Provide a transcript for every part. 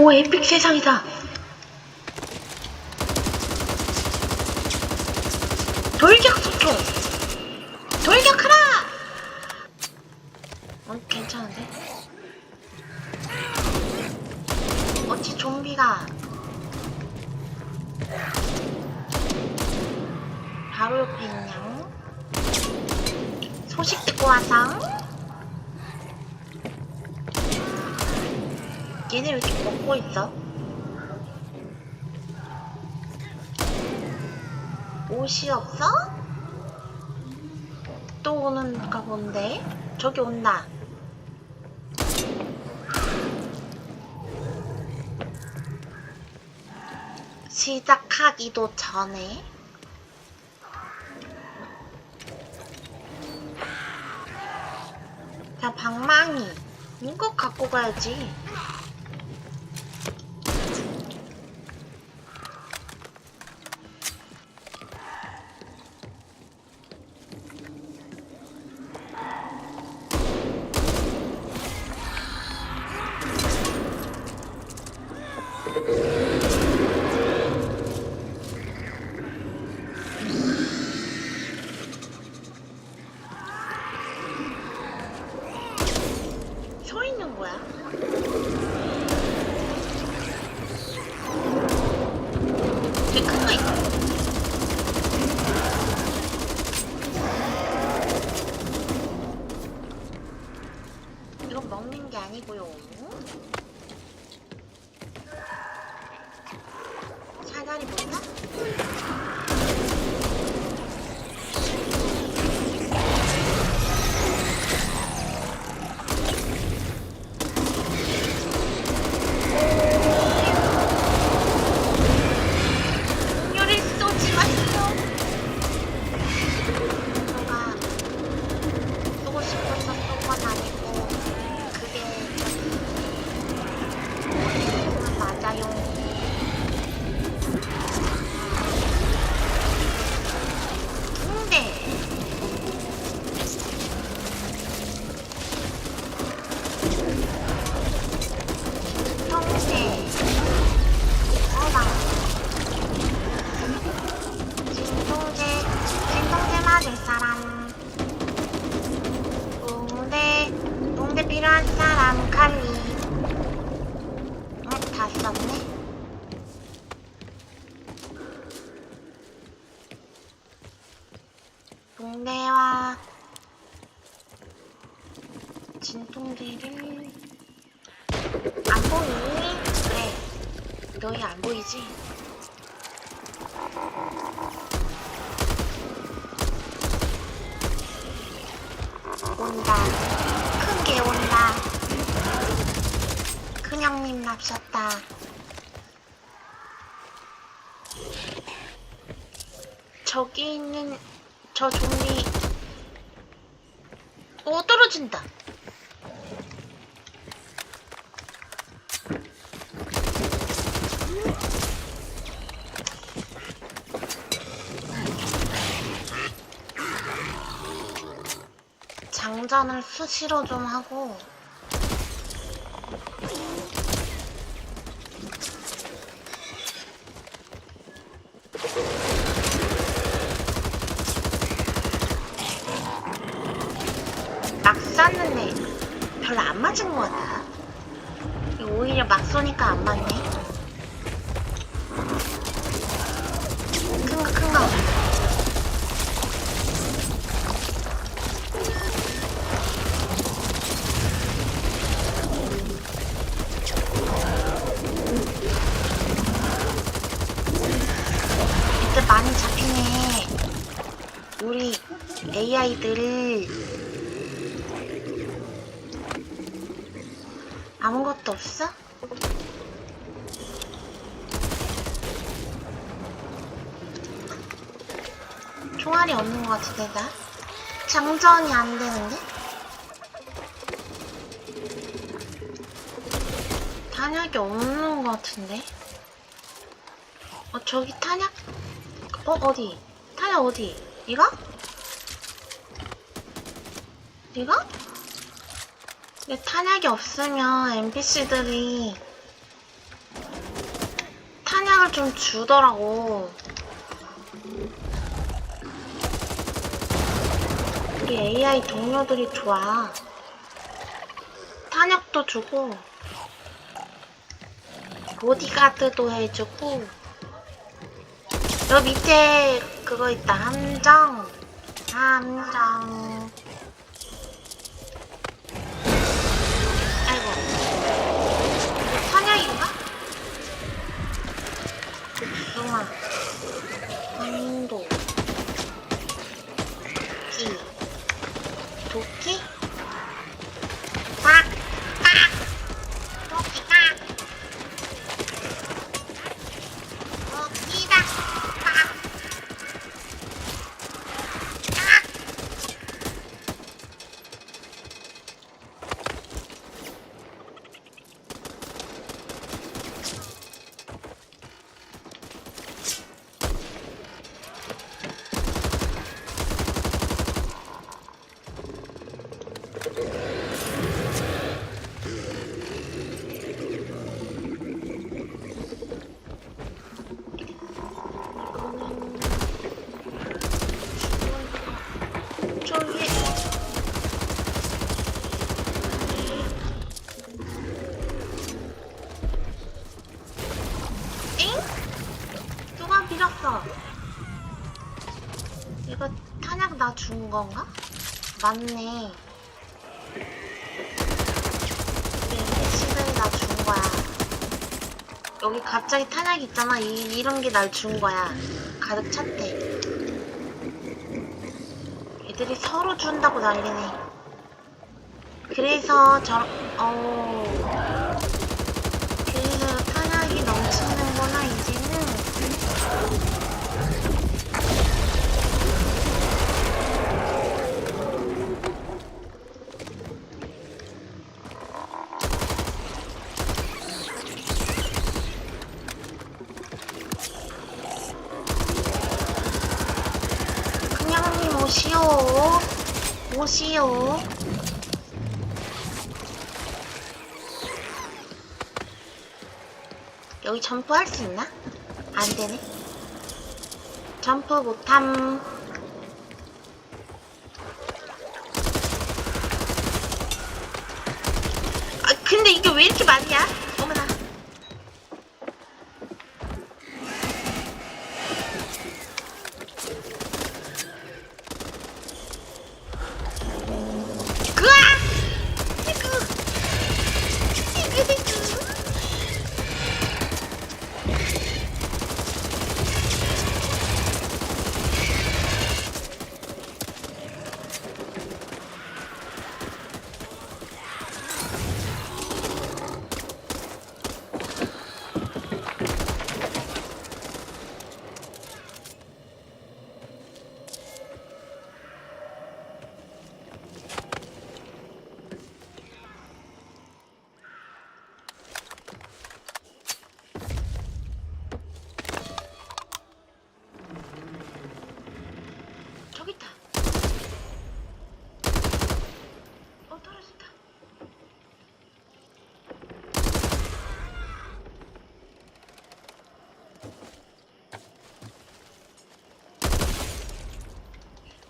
오, 에픽 세상이다. 돌격 소총! 돌격하라! 어, 괜찮은데? 어찌 좀비가 바로 옆에 있냐? 소식 듣고 와서 얘네 왜 이렇게 먹고 있어? 옷이 없어? 또 오는가 본데? 저기 온다. 시작하기도 전에 자 방망이 이거 갖고 가야지 사다리 진통제를 안 보이니? 그래. 너희 안 보이지? 온다. 큰 게 온다. 큰 형님 납셨다. 저기 있는 저 좀비 오 떨어진다. 장전을 수시로 좀 하고 장전이 안 되는데? 탄약이 없는 것 같은데? 어 저기 탄약? 어 어디? 탄약 어디? 이거? 이거? 근데 탄약이 없으면 NPC들이 탄약을 좀 주더라고. 우리 AI 동료들이 좋아. 탄약도 주고, 보디가드도 해주고, 여 밑에 그거 있다. 함정. 함정. 아이고. 탄약인가? 복숭 준 건가? 맞네. 이게 시간이 나준 거야. 여기 갑자기 탄약 있잖아. 이, 이런 게 날 준 거야. 가득 찼대. 애들이 서로 준다고 난리네. 그래서 저, 어, 그래서 탄약이 넘치는구나, 이제는. 그냥님 오시오. 오시오. 여기 점프 할 수 있나? 안 되네. 점프 못함. 아, 근데 이게 왜 이렇게 많냐? 어머나. 그아! 이구! 이구, 이구. 저기 있다. 어, 떨어졌다.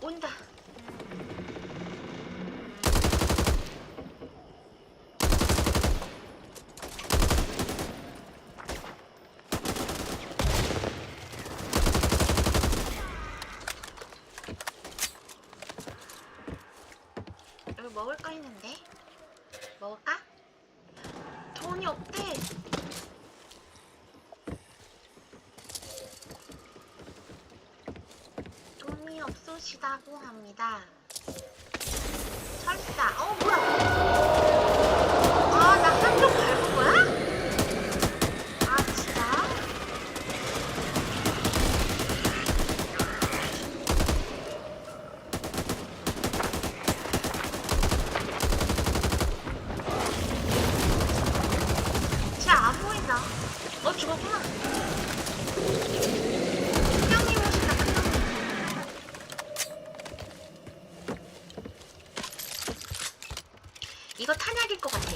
온다. 여기 먹을 거 있는데? 먹을까? 돈이 없대. 없으시다고 합니다. 철사. 어, 뭐야? 아, 나 한쪽 밟은 거야? 아, 진짜? 쟤안 보인다. 어, 죽었구나. 형님 오신다, 형님. 이거 탄약일 것 같아.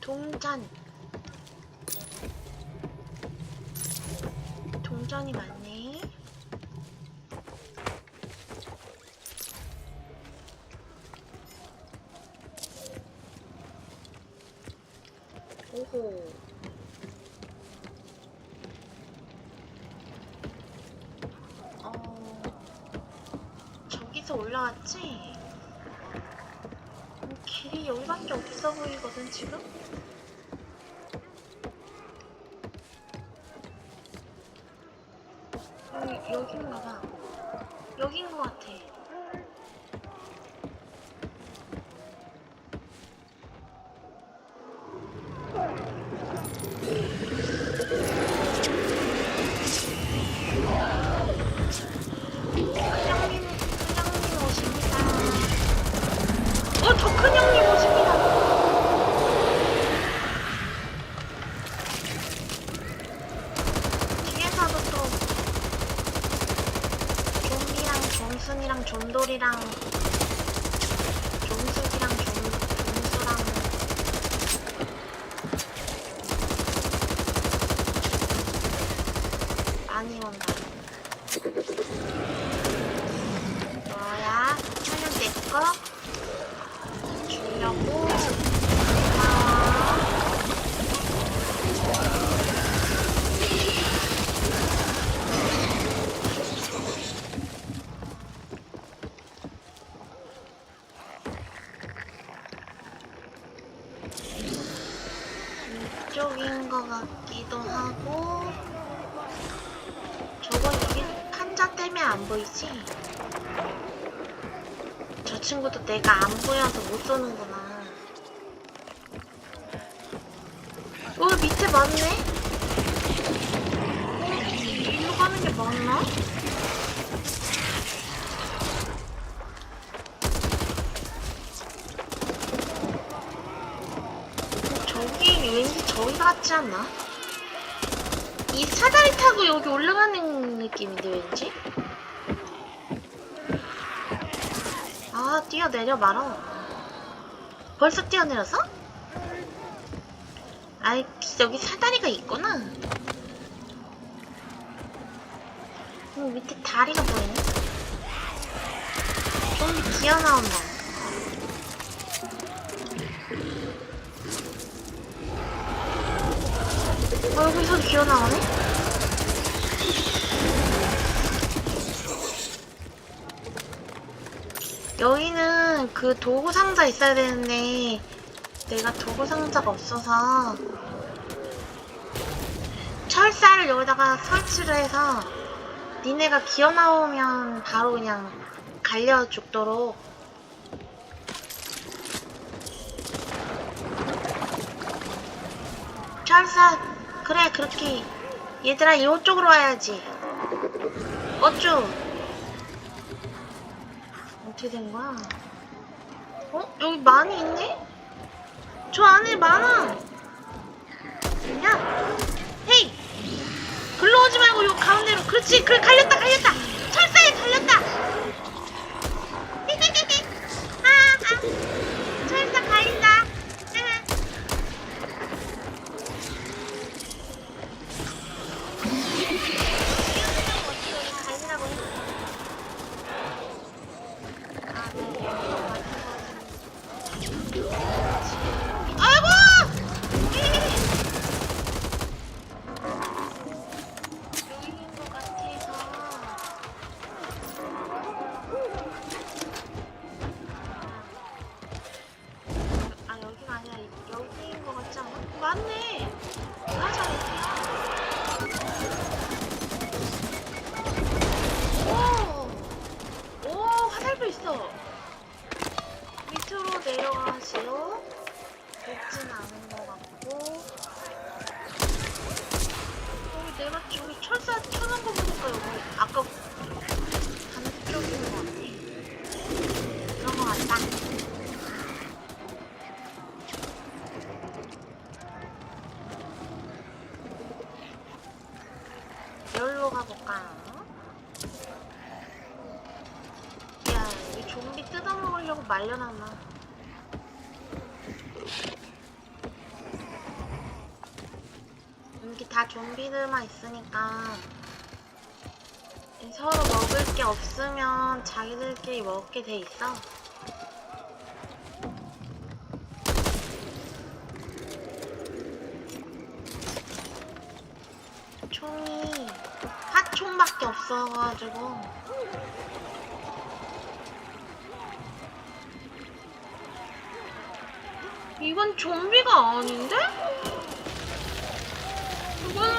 동전. 동전이 많네. 오호. 어, 저기서 올라왔지? 음, 길이 여기밖에 없어 보이거든, 지금? 여기, 여긴가 봐. 여긴 것 같아. 큰형님, 큰형님 오십니다. 어, 더 큰 형님 오십니다. 뒤에서도 또 좀비랑 좀순이랑 좀돌이랑 좀숙이랑 좀, 좀수랑 많이 온다. 뭐야? 촬영 내꺼? 주려고? 고마워. 이쪽인 것 같기도 하고 저건 여기 판자 때문에 안 보이지? 저 친구도 내가 안 보여서 못 쏘는구나 어 밑에 맞네? 어? 일로 가는 게 맞나? 저기 왠지 저기 같지 않나? 이 사다리 타고 여기 올라가는 느낌인데 왠지? 아 뛰어내려 말어 벌써 뛰어내려서? 아이 여기 사다리가 있구나 음, 밑에 다리가 보이네 좀비 기어나온다 어, 여기서 기어나오네? 여기는 그 도구 상자 있어야 되는데 내가 도구 상자가 없어서 철사를 여기다가 설치를 해서 니네가 기어 나오면 바로 그냥 갈려 죽도록. 철사 그래 그렇게. 얘들아 이쪽으로 와야지. 어쭈 어떻게 된 거야? 어? 여기 많이 있네? 저 안에 많아 야 헤이 글로 오지 말고 요 가운데로 그렇지 그래 갈렸다 갈렸다 있어! 밑으로 내려가시오. 높진 않은 것 같고. 여기 내가 여기 철사 켜놓은 거 보니까 여기 아까 반대쪽인 것 같네. 그런 것 같다. 여기로 가볼까요? 야, 이 좀비 뜯어먹으려고 말려놨나? 여기 다 좀비들만 있으니까 서로 먹을 게 없으면 자기들끼리 먹게 돼 있어. 총이 핫총밖에 없어가지고 이건 좀비가 아닌데?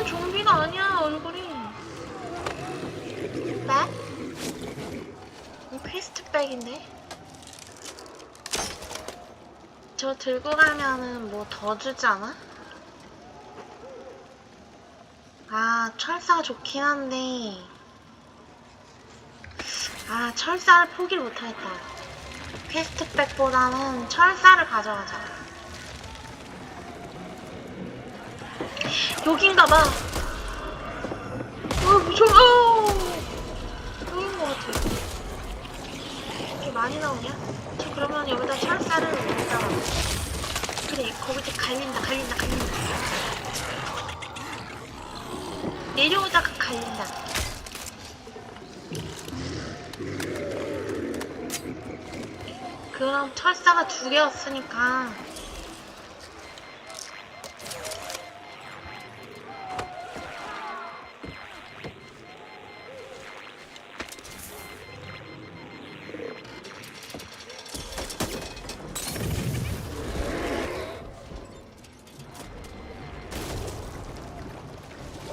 이거는 좀비가 아니야 얼굴이 백? 이 퀘스트백인데? 저 들고 가면은 뭐 더 주지 않아? 아 철사가 좋긴 한데 아 철사를 포기를 못하겠다 퀘스트백보다는 철사를 가져가자 여긴가 봐. 어 무서워. 어. 여긴 것 같아. 이렇게 많이 나오냐? 저 그러면 여기다 철사를 여기다가 그래 거기서 갈린다 갈린다 갈린다. 내려오다가 갈린다. 그럼 철사가 두 개였으니까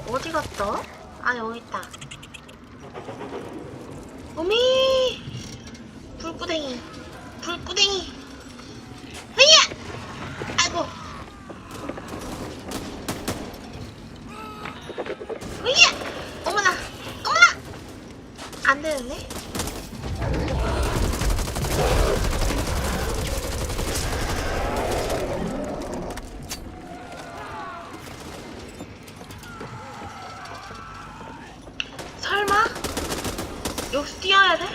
어디 갔어? 아 여기 있다. 어미! 불구덩이. 불구덩이. 헤이야! 아이고 헤이야 어머나 어머나 안 되는데 설마 여기서 뛰어야 돼?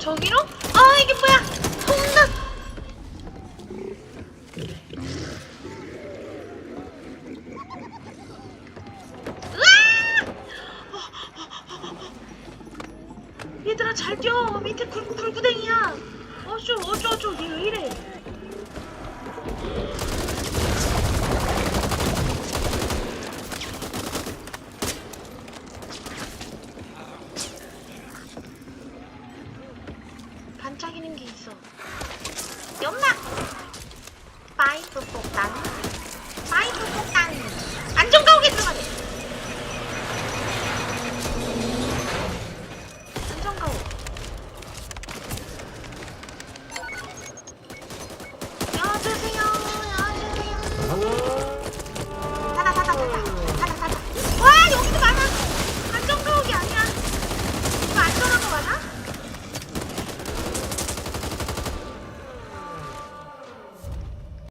저기로? 아 이게 뭐야 홈런 으아! 얘들아 잘 뛰어 밑에 굴, 굴구덩이야 어쭈 어쭈 어쭈 얘왜 이래 반짝이는 게 있어. 연막 파이프 폭탄. 파이프 폭탄. 안전가옥에 들어가네